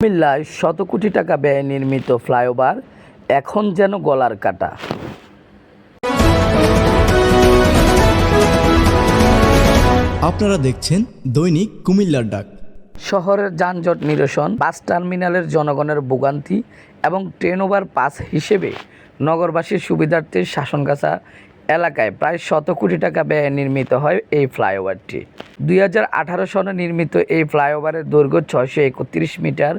কুমিল্লায় শত কোটি টাকা ব্যয়ে নির্মিত ফ্লাইওভার এখন যেন গলার কাটা। আপনারা দেখছেন দৈনিক কুমিল্লার ডাক। শহরের যানজট নিরসন বাস টার্মিনালের জনগণের ভোগান্তি এবং ট্রেন ওভার পাস হিসেবে নগরবাসীর সুবিধার্থে শাসনগাছা এলাকায় প্রায় শত কোটি টাকা ব্যয়ে নির্মিত হয় এই ফ্লাইওভারটি। দুই হাজার আঠারো সনে নির্মিত এই ফ্লাইওভারের দৈর্ঘ্য ছয়শো একত্রিশ মিটার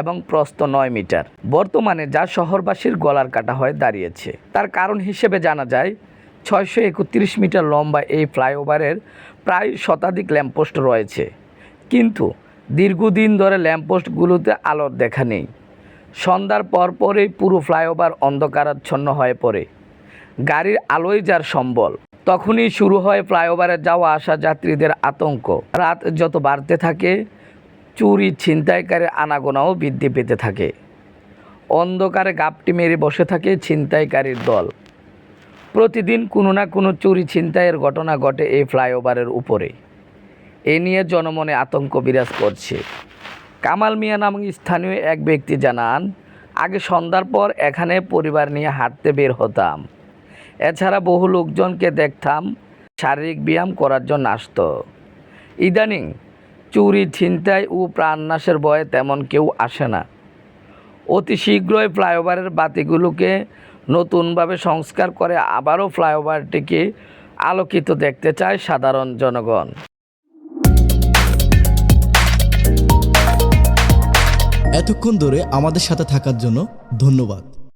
এবং প্রস্থ নয় মিটার। বর্তমানে যা শহরবাসীর গলার কাটা হয়ে দাঁড়িয়েছে। তার কারণ হিসেবে জানা যায়, ছয়শো একত্রিশ মিটার লম্বা এই ফ্লাইওভারের প্রায় শতাধিক ল্যাম্পপোস্ট রয়েছে। কিন্তু দীর্ঘদিন ধরে ল্যাম্পপোস্টগুলোতে আলোর দেখা নেই। সন্ধ্যার পরপরই পুরো ফ্লাইওভার অন্ধকারাচ্ছন্ন হয়ে পড়ে। গাড়ির আলোয় যার সম্বল। তখনই শুরু হয় ফ্লাইওভারে যাওয়া আসা যাত্রীদের আতঙ্ক। রাত যত বাড়তে থাকে, চুরি ছিনতাইকারীর আনাগোনাও বৃদ্ধি পেতে থাকে। অন্ধকারে গাপটি মেরে বসে থাকে ছিনতাইকারীর দল। প্রতিদিন কোনো না কোনো চুরি ছিনতাইয়ের ঘটনা ঘটে এই ফ্লাইওভারের উপরে। এ নিয়ে জনমনে আতঙ্ক বিরাজ করছে। কামাল মিয়া নামক স্থানীয় এক ব্যক্তি জানান, আগে সন্ধ্যার পর এখানে পরিবার নিয়ে হাঁটতে বের হতাম। এছাড়া বহু লোকজনকে দেখতাম শারীরিক ব্যায়াম করার জন্য আসতো। ইদানিং চুরি, ছিনতাই ও প্রাণনাশের ভয়ে তেমন কেউ আসে না। অতি শীঘ্রই ফ্লাইওভারের বাতিগুলোকে নতুনভাবে সংস্কার করে আবারও ফ্লাইওভারটিকে আলোকিত দেখতে চায় সাধারণ জনগণ। এতক্ষণ ধরে আমাদের সাথে থাকার জন্য ধন্যবাদ।